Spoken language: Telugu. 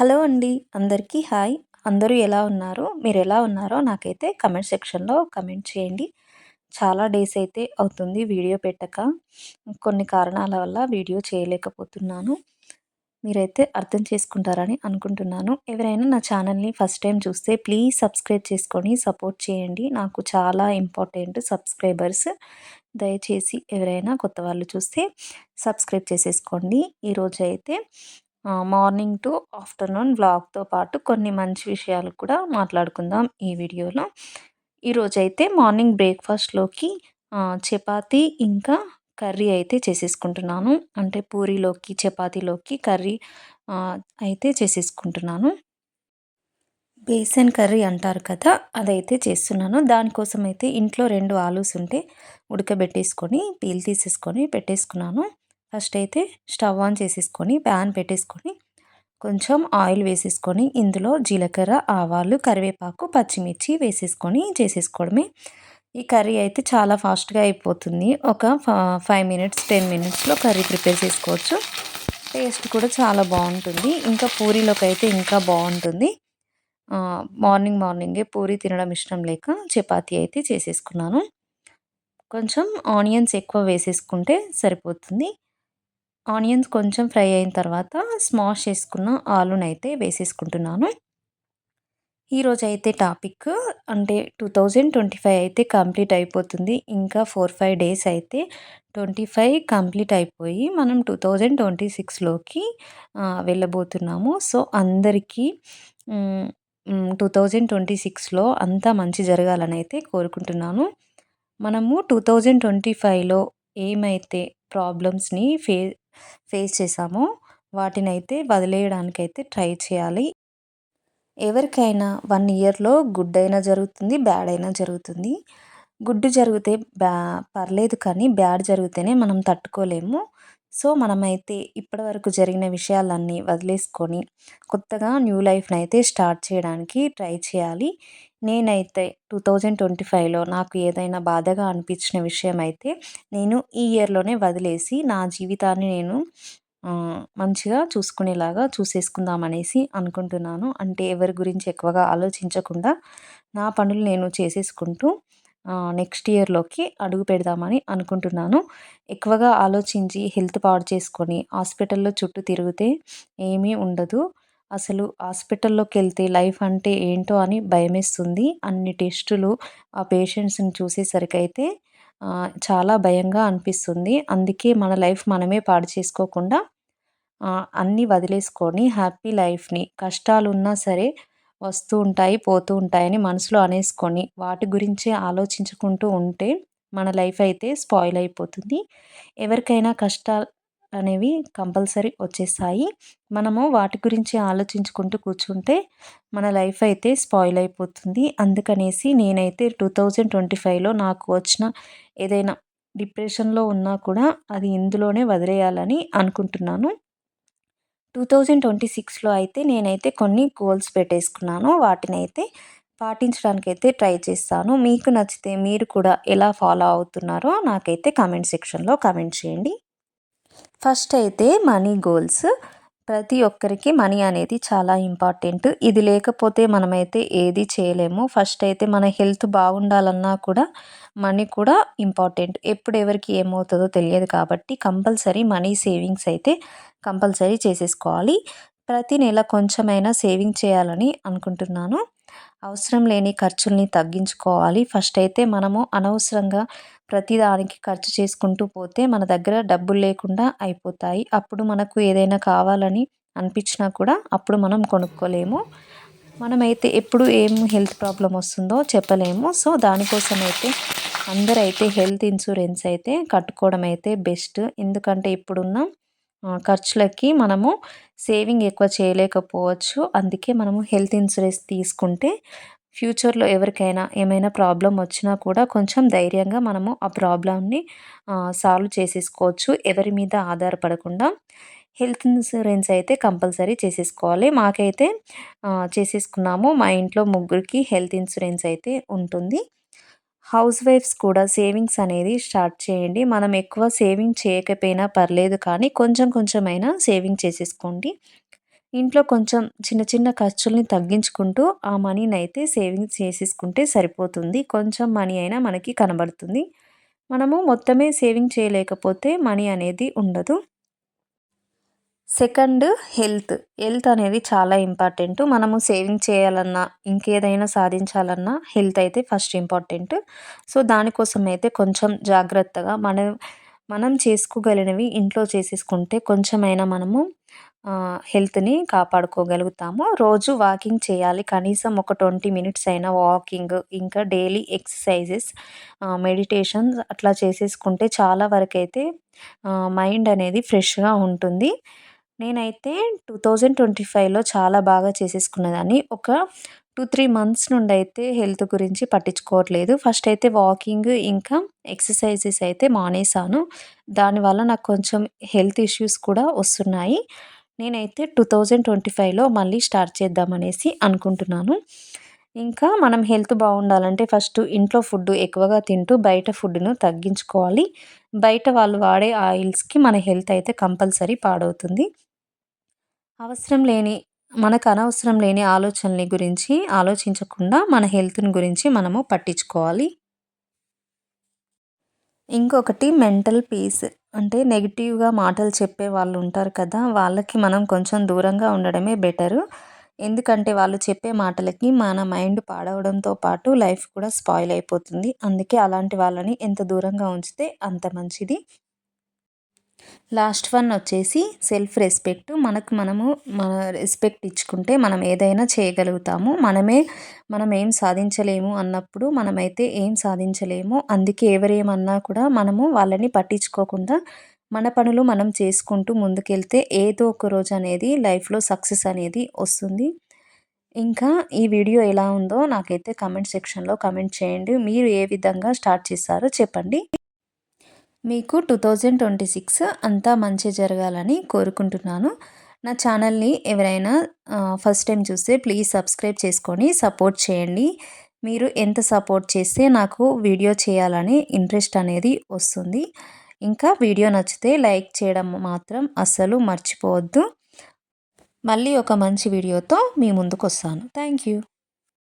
హలో అండి. అందరికీ హాయ్. అందరూ ఎలా ఉన్నారు? మీరు ఎలా ఉన్నారో నాకైతే కమెంట్ సెక్షన్లో కమెంట్ చేయండి. చాలా డేస్ అయితే అవుతుంది వీడియో పెట్టక. కొన్ని కారణాల వల్ల వీడియో చేయలేకపోతున్నాను. మీరైతే అర్థం చేసుకుంటారని అనుకుంటున్నాను. ఎవరైనా నా ఛానల్ని ఫస్ట్ టైం చూస్తే ప్లీజ్ సబ్స్క్రైబ్ చేసుకొని సపోర్ట్ చేయండి. నాకు చాలా ఇంపార్టెంట్ సబ్స్క్రైబర్స్. దయచేసి ఎవరైనా కొత్త వాళ్ళు చూస్తే సబ్స్క్రైబ్ చేసేసుకోండి. ఈరోజు అయితే మార్నింగ్ టు ఆఫ్టర్నూన్ వ్లాగ్తో పాటు కొన్ని మంచి విషయాలు కూడా మాట్లాడుకుందాం ఈ వీడియోలో. ఈరోజైతే మార్నింగ్ బ్రేక్ఫాస్ట్లోకి చపాతీ ఇంకా కర్రీ అయితే చేసేసుకుంటున్నాను. అంటే పూరీలోకి చపాతీలోకి కర్రీ అయితే చేసేసుకుంటున్నాను. బేసన్ కర్రీ అంటారు కదా అదైతే చేస్తున్నాను. దానికోసం అయితే ఇంట్లో రెండు ఆలూస్ ఉంటే ఉడకబెట్టేసుకొని పీల్ తీసేసుకొని పెట్టేసుకున్నాను. ఫస్ట్ అయితే స్టవ్ ఆన్ చేసేసుకొని ప్యాన్ పెట్టేసుకొని కొంచెం ఆయిల్ వేసేసుకొని ఇందులో జీలకర్ర ఆవాలు కరివేపాకు పచ్చిమిర్చి వేసేసుకొని చేసేసుకోవడమే. ఈ కర్రీ అయితే చాలా ఫాస్ట్గా అయిపోతుంది. ఒక ఫైవ్ మినిట్స్ టెన్ మినిట్స్లో కర్రీ ప్రిపేర్ చేసుకోవచ్చు. టేస్ట్ కూడా చాలా బాగుంటుంది. ఇంకా పూరీలోకి అయితే ఇంకా బాగుంటుంది. మార్నింగ్ మార్నింగే పూరి తినడం ఇష్టం లేక చపాతీ అయితే చేసేసుకున్నాను. కొంచెం ఆనియన్స్ ఎక్కువ వేసేసుకుంటే సరిపోతుంది. ఆనియన్స్ కొంచెం ఫ్రై అయిన తర్వాత స్మాష్ చేసుకున్న అయితే వేసేసుకుంటున్నాను. ఈరోజు అయితే టాపిక్ అంటే టూ థౌజండ్ ట్వంటీ ఫైవ్ అయితే కంప్లీట్ అయిపోతుంది. ఇంకా ఫోర్ ఫైవ్ డేస్ అయితే ట్వంటీ ఫైవ్ కంప్లీట్ అయిపోయి మనం టూ థౌజండ్ ట్వంటీ సిక్స్లోకి వెళ్ళబోతున్నాము. సో అందరికీ టూ థౌజండ్ ట్వంటీ సిక్స్లో అంతా మంచి జరగాలని అయితే కోరుకుంటున్నాను. మనము టూ థౌజండ్ ట్వంటీ ఫైవ్లో ఏమైతే ప్రాబ్లమ్స్ని ఫే ఫేస్ చేసామో వాటినైతే వదిలేయడానికైతే ట్రై చేయాలి. ఎవరికైనా వన్ ఇయర్లో గుడ్ అయినా జరుగుతుంది బ్యాడ్ అయినా జరుగుతుంది. గుడ్ జరిగితే బ్యా పర్లేదు కానీ బ్యాడ్ జరిగితేనే మనం తట్టుకోలేము. సో మనమైతే ఇప్పటివరకు జరిగిన విషయాలన్నీ వదిలేసుకొని కొత్తగా న్యూ లైఫ్ని అయితే స్టార్ట్ చేయడానికి ట్రై చేయాలి. నేనైతే టూ థౌజండ్ ట్వంటీ ఫైవ్లో నాకు ఏదైనా బాధగా అనిపించిన విషయం అయితే నేను ఈ ఇయర్లోనే వదిలేసి నా జీవితాన్ని నేను మంచిగా చూసుకునేలాగా చూసేసుకుందాం అనేసి అనుకుంటున్నాను. అంటే ఎవరి గురించి ఎక్కువగా ఆలోచించకుండా నా పనులు నేను చేసేసుకుంటూ నెక్స్ట్ ఇయర్లోకి అడుగు పెడదామని అనుకుంటున్నాను. ఎక్కువగా ఆలోచించి హెల్త్ పాడు చేసుకొని హాస్పిటల్లో చుట్టూ తిరిగితే ఏమీ ఉండదు. అసలు హాస్పిటల్లోకి వెళ్తే లైఫ్ అంటే ఏంటో అని భయమేస్తుంది. అన్ని టెస్టులు ఆ పేషెంట్స్ని చూసేసరికి అయితే చాలా భయంగా అనిపిస్తుంది. అందుకే మన లైఫ్ మనమే పాడు చేసుకోకుండా అన్నీ వదిలేసుకొని హ్యాపీ లైఫ్ని కష్టాలు ఉన్నా సరే వస్తూ ఉంటాయి పోతూ ఉంటాయని మనసులో అనేసుకొని వాటి గురించే ఆలోచించుకుంటూ ఉంటే మన లైఫ్ అయితే స్పాయిల్ అయిపోతుంది. ఎవరికైనా కష్టాలు అనేవి కంపల్సరీ వచ్చేస్తాయి. మనము వాటి గురించి ఆలోచించుకుంటూ కూర్చుంటే మన లైఫ్ అయితే స్పాయిల్ అయిపోతుంది. అందుకనేసి నేనైతే టూ థౌజండ్ ట్వంటీ ఫైవ్లో నాకు వచ్చిన ఏదైనా డిప్రెషన్లో ఉన్నా కూడా అది ఇందులోనే వదిలేయాలని అనుకుంటున్నాను. టూ థౌజండ్ ట్వంటీ సిక్స్లో అయితే నేనైతే కొన్ని గోల్స్ పెట్టేసుకున్నాను. వాటిని అయితే పాటించడానికైతే ట్రై చేస్తాను. మీకు నచ్చితే మీరు కూడా ఎలా ఫాలో అవుతున్నారో నాకైతే కామెంట్ సెక్షన్లో కామెంట్ చేయండి. ఫస్ట్ అయితే మనీ గోల్స్. ప్రతి ఒక్కరికి మనీ అనేది చాలా ఇంపార్టెంట్. ఇది లేకపోతే మనమైతే ఏది చేయలేము. ఫస్ట్ అయితే మన హెల్త్ బాగుండాలన్నా కూడా మనీ కూడా ఇంపార్టెంట్. ఎప్పుడు ఎవరికి ఏమవుతుందో తెలియదు కాబట్టి కంపల్సరీ మనీ సేవింగ్స్ అయితే కంపల్సరీ చేసేసుకోవాలి. ప్రతి నెల కొంచెమైనా సేవింగ్ చేయాలని అనుకుంటున్నాను. అవసరం లేని ఖర్చుల్ని తగ్గించుకోవాలి. ఫస్ట్ అయితే మనము అనవసరంగా ప్రతిదానికి ఖర్చు చేసుకుంటూ పోతే మన దగ్గర డబ్బులు లేకుండా అయిపోతాయి. అప్పుడు మనకు ఏదైనా కావాలని అనిపించినా కూడా అప్పుడు మనం కొనుక్కోలేము. మనమైతే ఎప్పుడు ఏం హెల్త్ ప్రాబ్లం వస్తుందో చెప్పలేము. సో దానికోసం అయితే అందరైతే హెల్త్ ఇన్సూరెన్స్ అయితే కట్టుకోవడం అయితే బెస్ట్. ఎందుకంటే ఇప్పుడున్న ఖర్చులకి మనము సేవింగ్ ఎక్కువ చేయలేకపోవచ్చు. అందుకే మనము హెల్త్ ఇన్సూరెన్స్ తీసుకుంటే ఫ్యూచర్లో ఎవరికైనా ఏమైనా ప్రాబ్లం వచ్చినా కూడా కొంచెం ధైర్యంగా మనము ఆ ప్రాబ్లమ్ని సాల్వ్ చేసేసుకోవచ్చు. ఎవరి మీద ఆధారపడకుండా హెల్త్ ఇన్సూరెన్స్ అయితే కంపల్సరీ చేసేసుకోవాలి. మాకైతే చేసేసుకున్నాము. మా ఇంట్లో ముగ్గురికి హెల్త్ ఇన్సూరెన్స్ అయితే ఉంటుంది. హౌస్ వైఫ్స్ కూడా సేవింగ్స్ అనేది స్టార్ట్ చేయండి. మనం ఎక్కువ సేవింగ్ చేయకపోయినా పర్లేదు కానీ కొంచెం కొంచెమైనా సేవింగ్ చేసేసుకోండి. ఇంట్లో కొంచెం చిన్న చిన్న ఖర్చుల్ని తగ్గించుకుంటూ ఆ మనీని అయితే సేవింగ్స్ చేసేసుకుంటే సరిపోతుంది. కొంచెం మనీ అయినా మనకి కనబడుతుంది. మనము మొత్తమే సేవింగ్ చేయలేకపోతే మనీ అనేది ఉండదు. Second health. హెల్త్ అనేది చాలా ఇంపార్టెంట్. మనము సేవింగ్ చేయాలన్నా ఇంకేదైనా సాధించాలన్నా హెల్త్ అయితే ఫస్ట్ ఇంపార్టెంట్. సో దానికోసం అయితే కొంచెం జాగ్రత్తగా మనం మనం చేసుకోగలిగినవి ఇంట్లో చేసేసుకుంటే కొంచెమైనా మనము హెల్త్ని కాపాడుకోగలుగుతాము. రోజు వాకింగ్ చేయాలి. కనీసం ఒక ట్వంటీ మినిట్స్ అయినా వాకింగ్ ఇంకా డైలీ ఎక్సర్సైజెస్ మెడిటేషన్ అట్లా చేసేసుకుంటే చాలా వరకు అయితే మైండ్ అనేది ఫ్రెష్గా ఉంటుంది. నేనైతే టూ థౌజండ్ ట్వంటీ ఫైవ్లో చాలా బాగా చేసేసుకున్నదాన్ని. ఒక టూ త్రీ మంత్స్ నుండి అయితే హెల్త్ గురించి పట్టించుకోవట్లేదు. ఫస్ట్ అయితే వాకింగ్ ఇంకా ఎక్సర్సైజెస్ అయితే మానేశాను. దానివల్ల నాకు కొంచెం హెల్త్ ఇష్యూస్ కూడా వస్తున్నాయి. నేనైతే టూ థౌజండ్ ట్వంటీ ఫైవ్లో మళ్ళీ స్టార్ట్ చేద్దామనేసి అనుకుంటున్నాను. ఇంకా మనం హెల్త్ బాగుండాలంటే ఫస్ట్ ఇంట్లో ఫుడ్ ఎక్కువగా తింటూ బయట ఫుడ్ను తగ్గించుకోవాలి. బయట వాళ్ళు వాడే ఆయిల్స్కి మన హెల్త్ అయితే కంపల్సరీ పాడవుతుంది. అవసరం లేని మనకు అనవసరం లేని ఆలోచనల గురించి ఆలోచించకుండా మన హెల్త్ని గురించి మనము పట్టించుకోవాలి. ఇంకొకటి మెంటల్ పీస్. అంటే నెగిటివ్గా మాటలు చెప్పే వాళ్ళు ఉంటారు కదా వాళ్ళకి మనం కొంచెం దూరంగా ఉండడమే బెటరు. ఎందుకంటే వాళ్ళు చెప్పే మాటలకి మన మైండ్ పాడవడంతో పాటు లైఫ్ కూడా స్పాయిల్ అయిపోతుంది. అందుకే అలాంటి వాళ్ళని ఎంత దూరంగా ఉంచితే అంత మంచిది. లాస్ట్ వన్ వచ్చేసి సెల్ఫ్ రెస్పెక్ట్. మనకు మనము మన రెస్పెక్ట్ ఇచ్చుకుంటే మనం ఏదైనా చేయగలుగుతాము. మనమే మనం ఏం సాధించలేము అన్నప్పుడు మనమైతే ఏం సాధించలేము. అందుకే ఎవరేమన్నా కూడా మనము వాళ్ళని పట్టించుకోకుండా మన పనులు మనం చేసుకుంటూ ముందుకెళ్తే ఏదో ఒక రోజు అనేది లైఫ్లో సక్సెస్ అనేది వస్తుంది. ఇంకా ఈ వీడియో ఎలా ఉందో నాకైతే కమెంట్ సెక్షన్లో కమెంట్ చేయండి. మీరు ఏ విధంగా స్టార్ట్ చేస్తారో చెప్పండి. మీకు టూ థౌజండ్ ట్వంటీ సిక్స్ అంతా మంచి జరగాలని కోరుకుంటున్నాను. నా ఛానల్ని ఎవరైనా ఫస్ట్ టైం చూస్తే ప్లీజ్ సబ్స్క్రైబ్ చేసుకొని సపోర్ట్ చేయండి. మీరు ఎంత సపోర్ట్ చేస్తే నాకు వీడియో చేయాలని ఇంట్రెస్ట్ అనేది వస్తుంది. ఇంకా వీడియో నచ్చితే లైక్ చేయడం మాత్రం అస్సలు మర్చిపోవద్దు. మళ్ళీ ఒక మంచి వీడియోతో మీ ముందుకు వస్తాను థ్యాంక్ యూ